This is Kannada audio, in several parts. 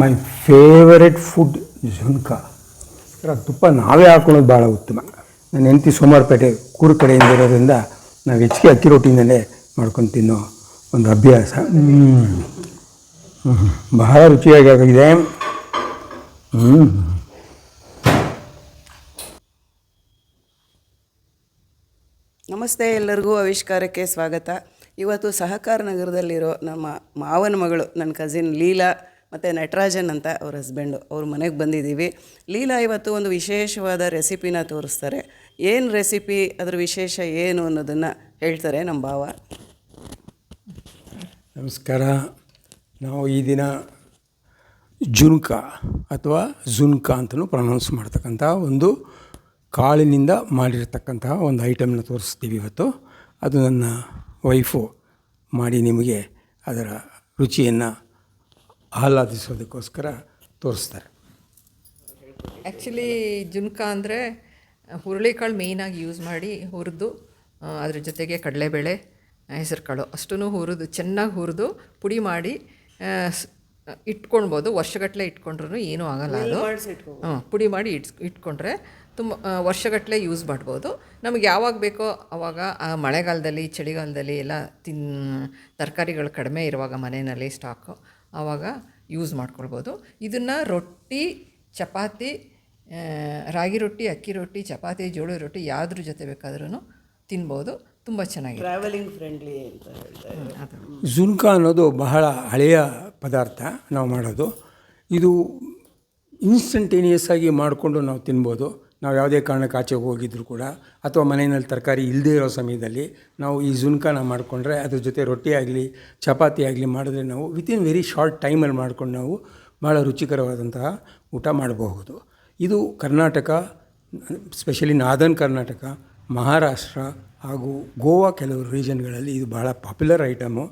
ಮೈ ಫೇವರೆಟ್ ಫುಡ್ ಜುನ್ಕ ಇದರ ತುಪ್ಪ ನಾವೇ ಹಾಕೊಳ್ಳೋದು ಭಾಳ ಉತ್ತಮ. ನನ್ನ ಹೆಂಡತಿ ಸೋಮವಾರಪೇಟೆ ಕೂರು ಕಡೆಯಿಂದ ಇರೋದ್ರಿಂದ ನಾವು ಹೆಚ್ಚಿಗೆ ಅಕ್ಕಿ ರೊಟ್ಟಿಯಿಂದಲೇ ಮಾಡ್ಕೊಂಡು ತಿನ್ನೋ ಒಂದು ಅಭ್ಯಾಸ. ಬಹಳ ರುಚಿಯಾಗಿ ಆಗಿದೆ ನಮಸ್ತೆ ಎಲ್ಲರಿಗೂ, ಆವಿಷ್ಕಾರಕ್ಕೆ ಸ್ವಾಗತ. ಇವತ್ತು ಸಹಕಾರ ನಗರದಲ್ಲಿರೋ ನಮ್ಮ ಮಾವನ ಮಗಳು, ನನ್ನ ಕಸಿನ್ ಲೀಲಾ ಮತ್ತು ನಟರಾಜನ್ ಅಂತ ಅವ್ರ ಹಸ್ಬೆಂಡು ಅವ್ರ ಮನೆಗೆ ಬಂದಿದ್ದೀವಿ. ಲೀಲಾ ಇವತ್ತು ಒಂದು ವಿಶೇಷವಾದ ರೆಸಿಪಿನ ತೋರಿಸ್ತಾರೆ. ಏನು ರೆಸಿಪಿ ಅದ್ರ ವಿಶೇಷ ಏನು ಅನ್ನೋದನ್ನು ಹೇಳ್ತಾರೆ ನಮ್ಮ ಭಾವ. ನಮಸ್ಕಾರ. ನಾವು ಈ ದಿನ ಜುನ್ಕ ಅಥವಾ ಜುನ್ಕ ಅಂತಲೂ ಪ್ರೊನೌನ್ಸ್ ಮಾಡ್ತಕ್ಕಂಥ ಒಂದು ಕಾಳಿನಿಂದ ಮಾಡಿರ್ತಕ್ಕಂತಹ ಒಂದು ಐಟಮ್ನ ತೋರಿಸ್ತೀವಿ ಇವತ್ತು. ಅದು ನನ್ನ ವೈಫು ಮಾಡಿ ನಿಮಗೆ ಅದರ ರುಚಿಯನ್ನು ಆಹ್ಲಾದಿಸೋದಕ್ಕೋಸ್ಕರ ತೋರಿಸ್ತಾರೆ. ಆ್ಯಕ್ಚುಲಿ ಜುನ್ಕ ಅಂದರೆ ಹುರುಳಿಕಾಳು ಮೇಯ್ನಾಗಿ ಯೂಸ್ ಮಾಡಿ ಹುರಿದು ಅದ್ರ ಜೊತೆಗೆ ಕಡಲೆಬೇಳೆ ಹೆಸರು ಕಾಳು ಅಷ್ಟೂ ಹುರಿದು ಚೆನ್ನಾಗಿ ಹುರಿದು ಪುಡಿ ಮಾಡಿ ಇಟ್ಕೊಳ್ಬೋದು. ವರ್ಷಗಟ್ಟಲೆ ಇಟ್ಕೊಂಡ್ರೂ ಏನೂ ಆಗಲ್ಲ ಅದು. ಹಾಂ ಪುಡಿ ಮಾಡಿ ಇಟ್ಸ್ ಇಟ್ಕೊಂಡ್ರೆ ತುಂಬ ವರ್ಷಗಟ್ಟಲೆ ಯೂಸ್ ಮಾಡ್ಬೋದು. ನಮಗೆ ಯಾವಾಗ ಬೇಕೋ ಆವಾಗ ಆ ಮಳೆಗಾಲದಲ್ಲಿ ಚಳಿಗಾಲದಲ್ಲಿ ಎಲ್ಲ ತಿನ್ ತರಕಾರಿಗಳು ಕಡಿಮೆ ಇರುವಾಗ ಮನೆಯಲ್ಲಿ ಸ್ಟಾಕು ಆವಾಗ ಯೂಸ್ ಮಾಡ್ಕೊಳ್ಬೋದು. ಇದನ್ನು ರೊಟ್ಟಿ ಚಪಾತಿ ರಾಗಿ ರೊಟ್ಟಿ ಅಕ್ಕಿ ರೊಟ್ಟಿ ಚಪಾತಿ ಜೋಳದ ರೊಟ್ಟಿ ಯಾವುದ್ರ ಜೊತೆ ಬೇಕಾದ್ರೂ ತಿನ್ಬೋದು. ತುಂಬ ಚೆನ್ನಾಗಿ ಟ್ರಾವೆಲಿಂಗ್ ಫ್ರೆಂಡ್ಲಿ ಅಂತ ಹೇಳ್ತಾರೆ ಅದು. ಜುನ್ಕ ಅನ್ನೋದು ಬಹಳ ಹಳೆಯ ಪದಾರ್ಥ ನಾವು ಮಾಡೋದು. ಇದು ಇನ್ಸ್ಟಂಟೇನಿಯಸ್ ಆಗಿ ಮಾಡಿಕೊಂಡು ನಾವು ತಿನ್ಬೋದು. ನಾವು ಯಾವುದೇ ಕಾರಣಕ್ಕೆ ಆಚೆ ಹೋಗಿದ್ರು ಕೂಡ ಅಥವಾ ಮನೆಯಲ್ಲಿ ತರಕಾರಿ ಇಲ್ಲದೇ ಇರೋ ಸಮಯದಲ್ಲಿ ನಾವು ಈ ಜುನ್ಕನ ಮಾಡಿಕೊಂಡ್ರೆ ಅದ್ರ ಜೊತೆ ರೊಟ್ಟಿ ಆಗಲಿ, ಚಪಾತಿ ಆಗಲಿ ಮಾಡಿದ್ರೆ ನಾವು ವಿತಿನ್ ವೆರಿ ಶಾರ್ಟ್ ಟೈಮಲ್ಲಿ ಮಾಡ್ಕೊಂಡು ನಾವು ಭಾಳ ರುಚಿಕರವಾದಂತಹ ಊಟ ಮಾಡಬಹುದು. ಇದು ಕರ್ನಾಟಕ ಸ್ಪೆಷಲಿ ನಾದನ್ ಕರ್ನಾಟಕ, ಮಹಾರಾಷ್ಟ್ರ ಹಾಗೂ ಗೋವಾ ಕೆಲವು ರೀಜನ್ಗಳಲ್ಲಿ ಇದು ಭಾಳ ಪಾಪ್ಯುಲರ್ ಐಟಮು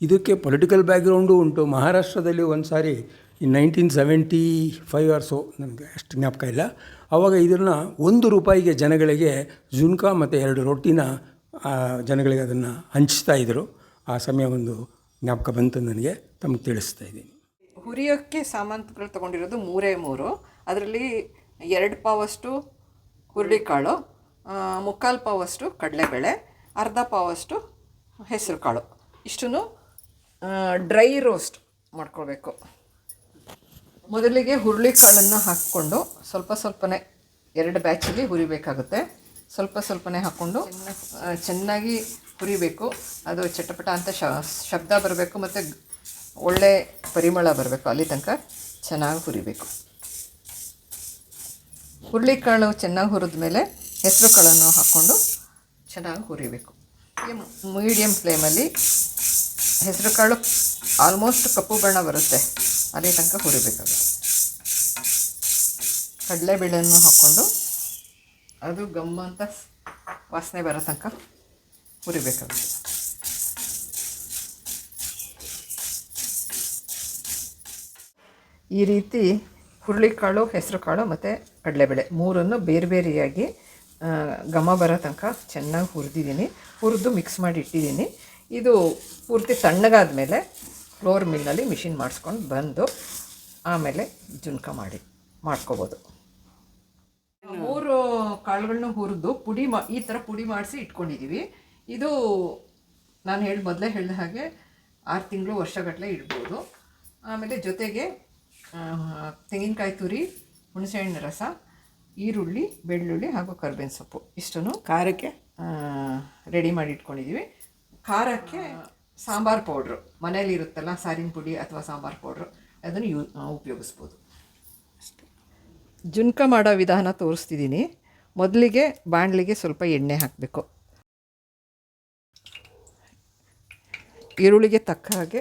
ಇದಕ್ಕೆ ಪೊಲಿಟಿಕಲ್ ಬ್ಯಾಕ್ಗ್ರೌಂಡು ಉಂಟು. ಮಹಾರಾಷ್ಟ್ರದಲ್ಲಿ ಒಂದು ಸಾರಿ ನೈನ್ಟೀನ್ ಸೆವೆಂಟಿ ಫೈವ್ ಆರ್ಸು ನನಗೆ ಅಷ್ಟು ಜ್ಞಾಪಕ ಇಲ್ಲ. ಆವಾಗ ಇದನ್ನು ಒಂದು ರೂಪಾಯಿಗೆ ಜನಗಳಿಗೆ ಜುನ್ಕಾ ಮತ್ತು ಎರಡು ರೊಟ್ಟಿನ ಜನಗಳಿಗೆ ಅದನ್ನು ಹಂಚ್ತಾ ಇದ್ದರು ಆ ಸಮಯ ಒಂದು ಜ್ಞಾಪಕ ಬಂತು ನನಗೆ, ತಮಗೆ ತಿಳಿಸ್ತಾ ಇದ್ದೀನಿ. ಹುರಿಯೋಕ್ಕೆ ಸಾಮಾನುಗಳು ತೊಗೊಂಡಿರೋದು ಮೂರೇ ಮೂರು. ಅದರಲ್ಲಿ ಎರಡು ಪಾವಷ್ಟು ಹುರುಳಿಕಾಳು ಮುಕ್ಕಾಲು ಪಾವಷ್ಟು ಕಡಲೆಬೇಳೆ, ಅರ್ಧ ಪಾವಷ್ಟು ಹೆಸರು ಕಾಳು ಇಷ್ಟನ್ನು ಡ್ರೈ ರೋಸ್ಟ್ ಮಾಡ್ಕೊಳ್ಬೇಕು. ಮೊದಲಿಗೆ ಹುರುಳಿಕಾಳನ್ನು ಹಾಕ್ಕೊಂಡು ಸ್ವಲ್ಪ ಸ್ವಲ್ಪನೇ ಎರಡು ಬ್ಯಾಚಲ್ಲಿ ಹುರಿಬೇಕಾಗುತ್ತೆ. ಸ್ವಲ್ಪ ಸ್ವಲ್ಪನೇ ಹಾಕ್ಕೊಂಡು ಚೆನ್ನ- ಚೆನ್ನಾಗಿ ಹುರಿಬೇಕು. ಅದು ಚಟಪಟ ಅಂತ ಶಬ್ದ ಬರಬೇಕು ಮತ್ತು ಒಳ್ಳೆ ಪರಿಮಳ ಬರಬೇಕು ಅಲ್ಲಿ ತನಕ ಚೆನ್ನಾಗಿ ಹುರಿಬೇಕು. ಹುರುಳಿಕಾಳು ಚೆನ್ನಾಗಿ ಹುರಿದ ಮೇಲೆ ಹೆಸರು ಕಾಳನ್ನು ಹಾಕ್ಕೊಂಡು ಚೆನ್ನಾಗಿ ಹುರಿಬೇಕು. ಮೀಡಿಯಮ್ ಫ್ಲೇಮಲ್ಲಿ ಹೆಸರು ಕಾಳು ಆಲ್ಮೋಸ್ಟ್ ಕಪ್ಪು ಬಣ್ಣ ಬರುತ್ತೆ. ಅಲ್ಲಿ ತನಕ ಹುರಿಬೇಕಾಗುತ್ತೆ. ಕಡಲೆಬೇಳೆಯನ್ನು ಹಾಕ್ಕೊಂಡು ಅದು ಗಮ್ಮ ಅಂತ ವಾಸನೆ ಬರೋ ತನಕ ಹುರಿಬೇಕಾಗುತ್ತೆ. ಈ ರೀತಿ ಹುರುಳಿಕಾಳು, ಹೆಸರುಕಾಳು ಮತ್ತು ಕಡಲೆಬೇಳೆ ಮೂರನ್ನು ಬೇರೆ ಬೇರೆಯಾಗಿ ಘಮ ಬರೋ ತನಕ ಚೆನ್ನಾಗಿ ಹುರಿದಿದ್ದೀನಿ. ಹುರಿದು ಮಿಕ್ಸ್ ಮಾಡಿ ಇಟ್ಟಿದ್ದೀನಿ. ಇದು ಪೂರ್ತಿ ತಣ್ಣಗಾದ ಮೇಲೆ ಫ್ಲೋರ್ ಮಿಲ್ನಲ್ಲಿ ಮಿಷಿನ್ ಮಾಡಿಸ್ಕೊಂಡು ಬಂದು ಆಮೇಲೆ ಜುನ್ಕ ಮಾಡಿ ಮಾಡ್ಕೋಬೋದು. ಮೂರು ಕಾಳುಗಳನ್ನ ಹುರಿದು ಪುಡಿ ಮಾ ಈ ಥರ ಪುಡಿ ಮಾಡಿಸಿ ಇಟ್ಕೊಂಡಿದ್ದೀವಿ ಇದು ನಾನು ಹೇಳಿ ಮೊದಲೇ ಹೇಳಿದ ಹಾಗೆ ಆರು ತಿಂಗಳು ವರ್ಷಗಟ್ಟಲೆ ಇಡ್ಬೋದು. ಆಮೇಲೆ ಜೊತೆಗೆ ತೆಂಗಿನಕಾಯಿ ತುರಿ ಹುಣಸೆಹಣ್ಣು ರಸ ಈರುಳ್ಳಿ ಬೆಳ್ಳುಳ್ಳಿ ಹಾಗೂ ಕರ್ಬೇವಿನ ಸೊಪ್ಪು. ಇಷ್ಟನ್ನು ಖಾರಕ್ಕೆ? ರೆಡಿ ಮಾಡಿ ಇಟ್ಕೊಂಡಿದ್ದೀವಿ ಖಾರಕ್ಕೆ ಸಾಂಬಾರು ಪೌಡ್ರು. ಮನೇಲಿ ಇರುತ್ತಲ್ಲ, ಸಾರಿನ ಪುಡಿ ಅಥವಾ ಸಾಂಬಾರು ಪೌಡ್ರು, ಅದನ್ನು ಯೂ ಉಪಯೋಗಿಸ್ಬೋದು. ಜುನ್ಕ ಮಾಡೋ ವಿಧಾನ ತೋರಿಸ್ತಿದ್ದೀನಿ ಮೊದಲಿಗೆ ಬಾಣಲಿಗೆ ಸ್ವಲ್ಪ ಎಣ್ಣೆ ಹಾಕಬೇಕು. ಈರುಳ್ಳಿಗೆ ತಕ್ಕ ಹಾಗೆ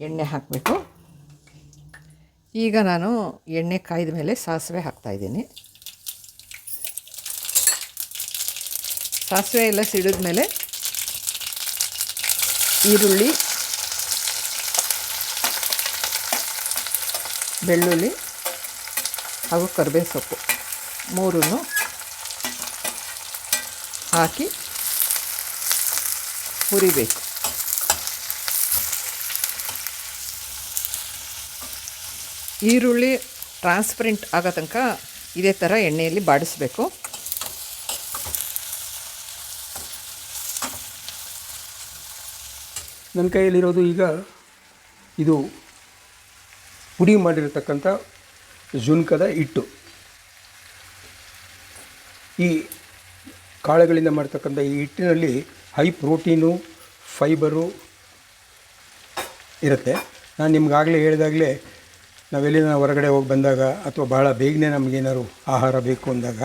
ಎಣ್ಣೆ ಹಾಕಬೇಕು. ಈಗ ನಾನು ಎಣ್ಣೆ ಕಾಯ್ದ ಮೇಲೆ ಸಾಸಿವೆ ಹಾಕ್ತಾಯಿದ್ದೀನಿ ಸಾಸಿವೆ ಎಲ್ಲ ಸಿಡಿದ ಮೇಲೆ ಈರುಳ್ಳಿ, ಬೆಳ್ಳುಳ್ಳಿ ಹಾಗೂ ಕರಿಬೇವು ಸೊಪ್ಪು ಮೂರನ್ನು ಹಾಕಿ ಹುರಿಬೇಕು. ಈರುಳ್ಳಿ ಟ್ರಾನ್ಸ್ಪರೆಂಟ್ ಆಗೋ ತನಕ ಇದೇ ಥರ ಎಣ್ಣೆಯಲ್ಲಿ ಬಾಡಿಸ್ಬೇಕು. ನನ್ನ ಕೈಯಲ್ಲಿರೋದು ಈಗ ಇದು ಪುಡಿ ಮಾಡಿರತಕ್ಕಂಥ ಜುನ್ಕದ ಹಿಟ್ಟು. ಈ ಕಾಳುಗಳಿಂದ ಮಾಡ್ತಕ್ಕಂಥ ಈ ಹಿಟ್ಟಿನಲ್ಲಿ ಹೈ ಪ್ರೋಟೀನು, ಫೈಬರು ಇರುತ್ತೆ. ನಾನು ನಿಮ್ಗಾಗಲೇ ಹೇಳಿದಾಗಲೇ ನಾವೆಲ್ಲಿನ ಹೊರಗಡೆ ಹೋಗಿ ಬಂದಾಗ ಅಥವಾ ಭಾಳ ಬೇಗನೆ ನಮಗೇನಾದ್ರು ಆಹಾರ ಬೇಕು ಅಂದಾಗ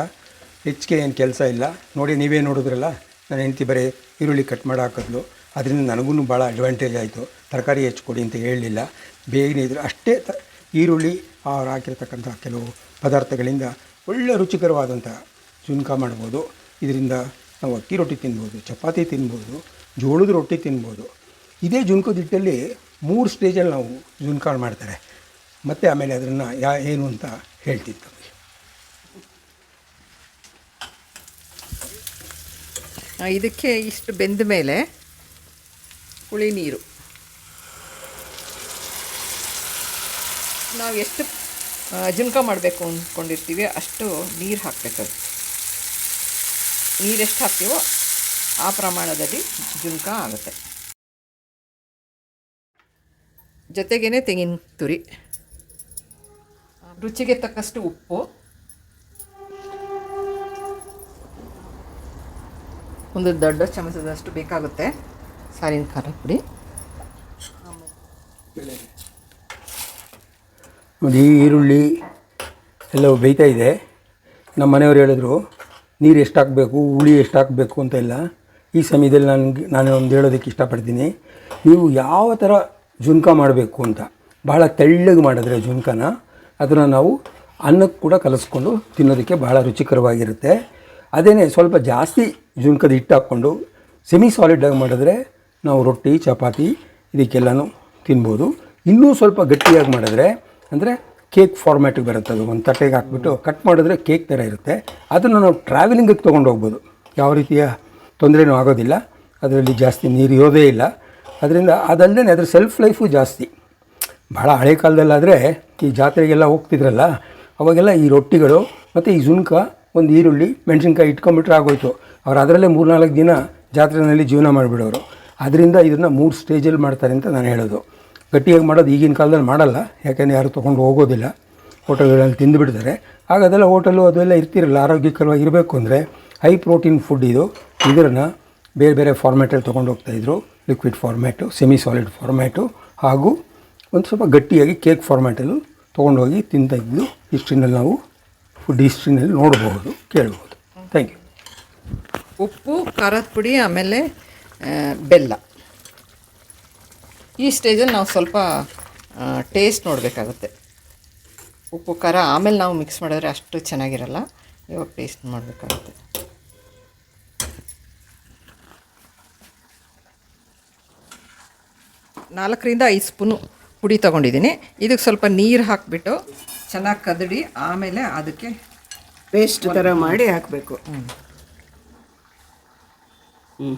ಹೆಚ್ಚಿಗೆ ಏನು ಕೆಲಸ ಇಲ್ಲ. ನೋಡಿ ನೀವೇ ನೋಡಿದ್ರಲ್ಲ. ನನ್ನ ಹೆಂಡ್ತಿ ಬರೀ ಈರುಳ್ಳಿ ಕಟ್ ಮಾಡಿ ಹಾಕಿದ್ಲು ಅದರಿಂದ ನನಗೂ ಭಾಳ ಅಡ್ವಾಂಟೇಜ್ ಆಯಿತು. ತರಕಾರಿ ಕೊಡಿ ಅಂತ ಹೇಳಲಿಲ್ಲ. ಬೇಗನೆ ಇದ್ರೆ ಅಷ್ಟೇ ತ, ಈರುಳ್ಳಿ ಅವ್ರು ಹಾಕಿರ್ತಕ್ಕಂಥ ಕೆಲವು ಪದಾರ್ಥಗಳಿಂದ ಒಳ್ಳೆ ರುಚಿಕರವಾದಂಥ ಜುನ್ಕ ಮಾಡ್ಬೋದು. ಇದರಿಂದ ನಾವು ಅಕ್ಕಿ ರೊಟ್ಟಿ ತಿನ್ಬೋದು, ಚಪಾತಿ ತಿನ್ಬೋದು, ಜೋಳದ ರೊಟ್ಟಿ ತಿನ್ಬೋದು. ಇದೇ ಜುನ್ಕದ ಹಿಟ್ಟಲ್ಲಿ ಮೂರು ಸ್ಟೇಜಲ್ಲಿ ನಾವು ಜುನ್ಕ ಮಾಡ್ತಾರೆ. ಮತ್ತು ಆಮೇಲೆ ಅದನ್ನು ಯಾ, ಏನು ಅಂತ ಹೇಳ್ತಿತ್ತು ಇದಕ್ಕೆ ಇಷ್ಟು ಬೆಂದ ಮೇಲೆ ಹುಳಿ ನೀರು. ನಾವು ಎಷ್ಟು ಜುಮ್ಕ ಮಾಡಬೇಕು ಅಂದ್ಕೊಂಡಿರ್ತೀವಿ ಅಷ್ಟು ನೀರು ಹಾಕಬೇಕು ನೀರು ಎಷ್ಟು ಹಾಕ್ತೀವೋ ಆ ಪ್ರಮಾಣದಲ್ಲಿ ಜುನ್ಕ ಆಗುತ್ತೆ. ಜೊತೆಗೇ ತೆಂಗಿನ ತುರಿ. ರುಚಿಗೆ ತಕ್ಕಷ್ಟು ಉಪ್ಪು. ಒಂದು ದೊಡ್ಡ ಚಮಚದಷ್ಟು ಬೇಕಾಗುತ್ತೆ. ಸಾರಿನ ಖಾರ ಪುಡಿ. ನೋಡಿ ಈರುಳ್ಳಿ ಎಲ್ಲವೂ ಬೇಯ್ತಾ ಇದೆ. ನಮ್ಮ ಮನೆಯವರು ಹೇಳಿದ್ರು, ನೀರು ಎಷ್ಟು ಹಾಕಬೇಕು ಹುಳಿ ಎಷ್ಟು ಹಾಕಬೇಕು ಅಂತ ಇಲ್ಲ. ಈ ಸಮಯದಲ್ಲಿ ನನಗೆ ನಾನು ಒಂದು ಹೇಳೋದಕ್ಕೆ ಇಷ್ಟಪಡ್ತೀನಿ. ನೀವು ಯಾವ ಥರ ಜುನ್ಕ ಮಾಡಬೇಕು ಅಂತ ಭಾಳ ತೆಳ್ಳಗೆ ಮಾಡಿದ್ರೆ ಜುನ್ಕನ, ಅದನ್ನು ನಾವು ಅನ್ನಕ್ಕೆ ಕೂಡ ಕಲಿಸ್ಕೊಂಡು ತಿನ್ನೋದಕ್ಕೆ ಭಾಳ ರುಚಿಕರವಾಗಿರುತ್ತೆ. ಅದೇನೇ, ಸ್ವಲ್ಪ ಜಾಸ್ತಿ ಜುನ್ಕದ ಹಿಟ್ಟು ಹಾಕ್ಕೊಂಡು ಸೆಮಿ ಸಾಲಿಡಾಗಿ ಮಾಡಿದ್ರೆ ನಾವು ರೊಟ್ಟಿ, ಚಪಾತಿ ಇದಕ್ಕೆಲ್ಲನೂ ತಿನ್ಬೋದು. ಇನ್ನೂ ಸ್ವಲ್ಪ ಗಟ್ಟಿಯಾಗಿ ಮಾಡಿದ್ರೆ, ಅಂದರೆ ಕೇಕ್ ಫಾರ್ಮ್ಯಾಟಿಗೆ ಬರುತ್ತೆ ಅದು. ಒಂದು ತಟ್ಟೆಗೆ ಹಾಕ್ಬಿಟ್ಟು ಕಟ್ ಮಾಡಿದ್ರೆ ಕೇಕ್ ಥರ ಇರುತ್ತೆ. ಅದನ್ನು ನಾವು ಟ್ರಾವೆಲಿಂಗಿಗೆ ತೊಗೊಂಡು ಹೋಗ್ಬೋದು. ಯಾವ ರೀತಿಯ ತೊಂದರೆನೂ ಆಗೋದಿಲ್ಲ. ಅದರಲ್ಲಿ ಜಾಸ್ತಿ ನೀರು ಇರೋದೇ ಇಲ್ಲ. ಅದರಿಂದ ಅದಲ್ಲದೆ ಅದ್ರ ಸೆಲ್ಫ್ ಲೈಫು ಜಾಸ್ತಿ. ಭಾಳ ಹಳೆ ಕಾಲದಲ್ಲಾದರೆ ಈ ಜಾತ್ರೆಗೆಲ್ಲ ಹೋಗ್ತಿದ್ರಲ್ಲ, ಅವಾಗೆಲ್ಲ ಈ ರೊಟ್ಟಿಗಳು ಮತ್ತು ಈ ಜುನ್ಕ ಒಂದು ಈರುಳ್ಳಿ, ಮೆಣಸಿನ್ಕಾಯಿ ಇಟ್ಕೊಂಬಿಟ್ರೆ ಆಗೋಯ್ತು. ಅವ್ರು ಅದರಲ್ಲೇ ಮೂರ್ನಾಲ್ಕು ದಿನ ಜಾತ್ರೆಯಲ್ಲಿ ಜೀವನ ಮಾಡಿಬಿಡೋರು. ಅದರಿಂದ ಇದನ್ನು ಮೂರು ಸ್ಟೇಜಲ್ಲಿ ಮಾಡ್ತಾರೆ ಅಂತ ನಾನು ಹೇಳೋದು. ಗಟ್ಟಿಯಾಗಿ ಮಾಡೋದು ಈಗಿನ ಕಾಲದಲ್ಲಿ ಮಾಡಲ್ಲ, ಯಾಕೆಂದರೆ ಯಾರು ತೊಗೊಂಡು ಹೋಗೋದಿಲ್ಲ. ಹೋಟೆಲ್ಗಳಲ್ಲಿ ತಿಂದುಬಿಡ್ತಾರೆ ಆಗ ಅದೆಲ್ಲ ಹೋಟೆಲು ಅದೆಲ್ಲ ಇರ್ತಿರಲ್ಲ, ಆರೋಗ್ಯಕರವಾಗಿ ಇರಬೇಕು ಅಂದರೆ ಹೈ ಪ್ರೋಟೀನ್ ಫುಡ್ ಇದು. ಇದನ್ನು ಬೇರೆ ಬೇರೆ ಫಾರ್ಮ್ಯಾಟಲ್ಲಿ ತೊಗೊಂಡು ಹೋಗ್ತಾಯಿದ್ರು liquid format semi solid format ಹಾಗೂ ಒಂದು ಸ್ವಲ್ಪ ಗಟ್ಟಿಯಾಗಿ ಕೇಕ್ ಫಾರ್ಮ್ಯಾಟಲ್ಲೂ ತೊಗೊಂಡೋಗಿ ಹೋಗಿ ಇದ್ದು ಹಿಸ್ಟ್ರಿನಲ್ಲಿ ನಾವು ಫುಡ್ ಹಿಸ್ಟ್ರಿನಲ್ಲಿ ನೋಡಬಹುದು ಕೇಳಬಹುದು ಥ್ಯಾಂಕ್ ಯು ಉಪ್ಪು, ಖಾರದ ಪುಡಿ, ಆಮೇಲೆ ಬೆಲ್ಲ. ಈ ಸ್ಟೇಜಲ್ಲಿ ನಾವು ಸ್ವಲ್ಪ ಟೇಸ್ಟ್ ನೋಡಬೇಕಾಗುತ್ತೆ. ಉಪ್ಪು ಖಾರ ಆಮೇಲೆ ನಾವು ಮಿಕ್ಸ್ ಮಾಡಿದ್ರೆ ಅಷ್ಟು ಚೆನ್ನಾಗಿರಲ್ಲ. ಇವಾಗ ಟೇಸ್ಟ್ ಮಾಡಬೇಕಾಗುತ್ತೆ. ನಾಲ್ಕರಿಂದ ಐದು ಸ್ಪೂನು ಪುಡಿ ತೊಗೊಂಡಿದ್ದೀನಿ. ಇದಕ್ಕೆ ಸ್ವಲ್ಪ ನೀರು ಹಾಕಿಬಿಟ್ಟು ಚೆನ್ನಾಗಿ ಕದಡಿ ಆಮೇಲೆ ಅದಕ್ಕೆ ಪೇಸ್ಟ್ ಥರ ಮಾಡಿ ಹಾಕಬೇಕು. ಹ್ಞೂ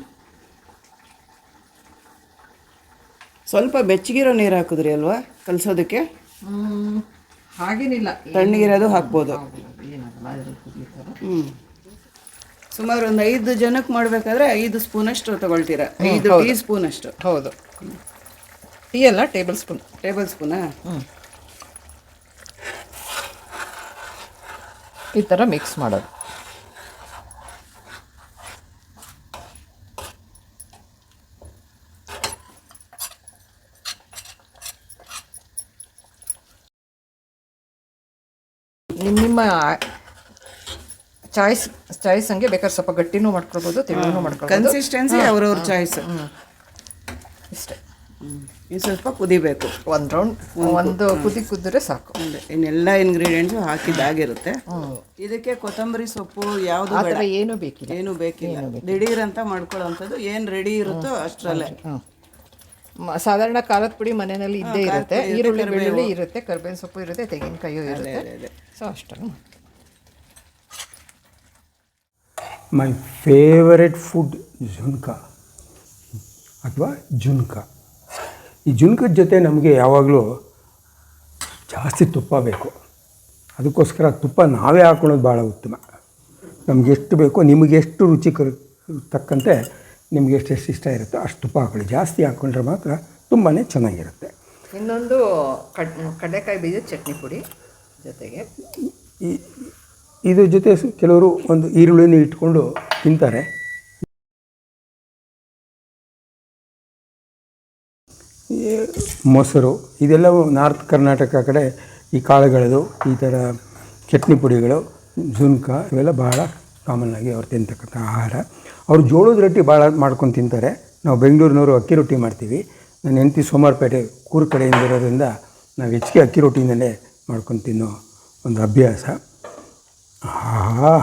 ಸ್ವಲ್ಪ ಬೆಚ್ಚಗಿರೋ ನೀರು ಹಾಕಿದ್ರಿ ಅಲ್ವಾ ಕಲಸೋದಕ್ಕೆ? ಹಾಗೇನಿಲ್ಲ. ತಣ್ಣಗಿರೋದು ಹಾಕ್ಬೋದು. ಹ್ಞೂ ಸುಮಾರು ಒಂದು ಐದು ಜನಕ್ಕೆ ಮಾಡಬೇಕಾದ್ರೆ ಐದು ಸ್ಪೂನಷ್ಟು ತಗೊಳ್ತೀರಾ? ಐದು ಟೀ ಸ್ಪೂನಷ್ಟು ಹೌದು. ಟೀ ಅಲ್ಲ ಟೇಬಲ್ ಸ್ಪೂನ್. ಟೇಬಲ್ ಸ್ಪೂನಾ? ಈ ಥರ ಮಿಕ್ಸ್ ಮಾಡೋದು. ನಿಮ್ಮ ಚಾಯ್ಸ್ ಚಾಯ್ಸ್ ಹಂಗೆ ಬೇಕಾದ್ರೆ ಸ್ವಲ್ಪ ಗಟ್ಟಿನೂ ಮಾಡ್ಕೊಳ್ಬೋದು ತೆಳುನೂ ಮಾಡ್ಕೊಳ್ಬೋದು. ಕನ್ಸಿಸ್ಟೆನ್ಸಿ ಅವ್ರವ್ರ ಚಾಯ್ಸ್ ಇಷ್ಟೇ. ಇನ್ನು ಸ್ವಲ್ಪ ಕುದಿಬೇಕು. ಒಂದು ರೌಂಡ್ ಒಂದು ಕುದಿ ಕುದ್ರೆ ಸಾಕು. ಇನ್ನೆಲ್ಲ ಇಂಗ್ರೀಡಿಯೆಂಟ್ಸು ಹಾಕಿದ್ದಾಗಿರುತ್ತೆ ಇದಕ್ಕೆ ಕೊತ್ತಂಬರಿ ಸೊಪ್ಪು ಯಾವುದು ಆ ಬೇಡ. ಥರ ಏನೂ ಬೇಕಿಲ್ಲ. ಏನು ಬೇಕಿಲ್ಲ. ದಿಢೀರ್ ಅಂತ ಮಾಡ್ಕೊಳ್ಳೋವಂಥದ್ದು ಏನು ರೆಡಿ ಇರುತ್ತೋ ಅಷ್ಟರಲ್ಲೇ. ಸಾಧಾರಣ ಖಾರದ ಪುಡಿ ಮನೆಯಲ್ಲಿ ಇದ್ದೇ ಇರುತ್ತೆ. ಈರುಳ್ಳಿ ಬೆಳ್ಳುಳ್ಳಿ ಇರುತ್ತೆ ಕರ್ಬೇವಿನ ಸೊಪ್ಪು ಇರುತ್ತೆ ತೆಂಗಿನಕಾಯಿಯೂ ಇರುತ್ತೆ. ಸೊ ಅಷ್ಟು ಮೈ ಫೇವರೆಟ್ ಫುಡ್ ಜುನ್ಕ ಅಥವಾ ಜುನ್ಕ ಈ ಜುನ್ಕದ ಜೊತೆ ನಮಗೆ ಯಾವಾಗಲೂ ಜಾಸ್ತಿ ತುಪ್ಪ ಬೇಕು. ಅದಕ್ಕೋಸ್ಕರ ತುಪ್ಪ ನಾವೇ ಹಾಕೊಳ್ಳೋದು ಭಾಳ ಉತ್ತಮ. ನಮಗೆಷ್ಟು ಬೇಕೋ ನಿಮಗೆಷ್ಟು ರುಚಿ ತಕ್ಕಂತೆ ನಿಮ್ಗೆ ಎಷ್ಟು ಎಷ್ಟು ಇಷ್ಟ ಇರುತ್ತೋ ಅಷ್ಟು ತುಪ್ಪ ಹಾಕೊಳ್ಳಿ ಜಾಸ್ತಿ ಹಾಕ್ಕೊಂಡ್ರೆ ಮಾತ್ರ ತುಂಬಾ ಚೆನ್ನಾಗಿರುತ್ತೆ. ಇನ್ನೊಂದು ಕಡ್ ಕಡಲೆಕಾಯಿ ಬೀಜ ಚಟ್ನಿ ಪುಡಿ ಜೊತೆಗೆ. ಈ ಇದ್ರ ಜೊತೆ ಕೆಲವರು ಒಂದು ಈರುಳ್ಳಿನ ಇಟ್ಕೊಂಡು ತಿಂತಾರೆ. ಈ ಮೊಸರು ಇದೆಲ್ಲವೂ ನಾರ್ತ್ ಕರ್ನಾಟಕ ಕಡೆ ಈ ಕಾಳುಗಳದು ಈ ಥರ ಚಟ್ನಿ ಪುಡಿಗಳು ಜುನ್ಕ ಇವೆಲ್ಲ ಬಹಳ ಕಾಮನ್ ಆಗಿ ಅವ್ರು ತಿಂತಕ್ಕಂಥ ಆಹಾರ. ಅವರು ಜೋಳದ ರೊಟ್ಟಿ ಭಾಳ ಮಾಡ್ಕೊಂಡು ತಿಂತಾರೆ. ನಾವು ಬೆಂಗಳೂರಿನವರು ಅಕ್ಕಿ ರೊಟ್ಟಿ ಮಾಡ್ತೀವಿ. ನನ್ನ ಹೆಂಡತಿ ಸೋಮಾರಪೇಟೆ ಕೂರು ಕಡೆಯಿಂದ ಇರೋದ್ರಿಂದ ನಾವು ಹೆಚ್ಚಿಗೆ ಅಕ್ಕಿ ರೊಟ್ಟಿನಲ್ಲೇ ಮಾಡ್ಕೊಂಡು ತಿನ್ನೋ ಒಂದು ಅಭ್ಯಾಸ. ಆಹಾ.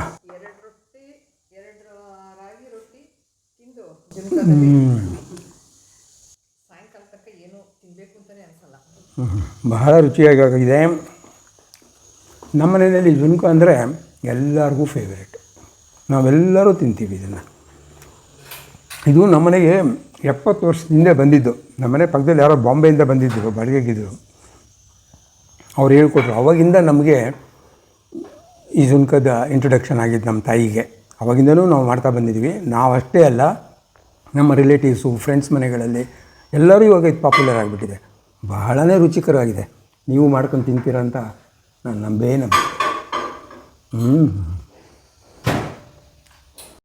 ಬಹಳ ರುಚಿಯಾಗಿ ಆಗಿದೆ. ನಮ್ಮ ಮನೆಯಲ್ಲಿ ಜುನ್ಕು ಅಂದರೆ ಎಲ್ಲರಿಗೂ ಫೇವರೇಟ್ ನಾವೆಲ್ಲರೂ ತಿಂತೀವಿ ಇದನ್ನು. ಇದು ನಮ್ಮನೆಗೆ ಎಪ್ಪತ್ತು ವರ್ಷದಿಂದ ಬಂದಿದ್ದು. ನಮ್ಮನೆ ಪಕ್ಕದಲ್ಲಿ ಯಾರೋ ಬಾಂಬೆಯಿಂದ ಬಂದಿದ್ದರು ಬಾಡಿಗೆಗಿದ್ದರು ಅವ್ರು ಹೇಳ್ಕೊಟ್ರು, ಅವಾಗಿಂದ ನಮಗೆ ಈ ಜುನ್ಕದ ಇಂಟ್ರೊಡಕ್ಷನ್ ಆಗಿದ್ದು ನಮ್ಮ ತಾಯಿಗೆ. ಅವಾಗಿಂದನೂ ನಾವು ಮಾಡ್ತಾ ಬಂದಿದ್ವಿ ನಾವು ಅಷ್ಟೇ ಅಲ್ಲ, ನಮ್ಮ ರಿಲೇಟಿವ್ಸು ಫ್ರೆಂಡ್ಸ್ ಮನೆಗಳಲ್ಲಿ ಎಲ್ಲರೂ ಇವಾಗ ಇದು ಪಾಪ್ಯುಲರ್ ಆಗಿಬಿಟ್ಟಿದೆ. ಬಹಳನೇ ರುಚಿಕರವಾಗಿದೆ. ನೀವು ಮಾಡ್ಕೊಂಡು ತಿಂತೀರ ಅಂತ ನಾನು ನಂಬೇ ನಂಬ ಹ್ಞೂ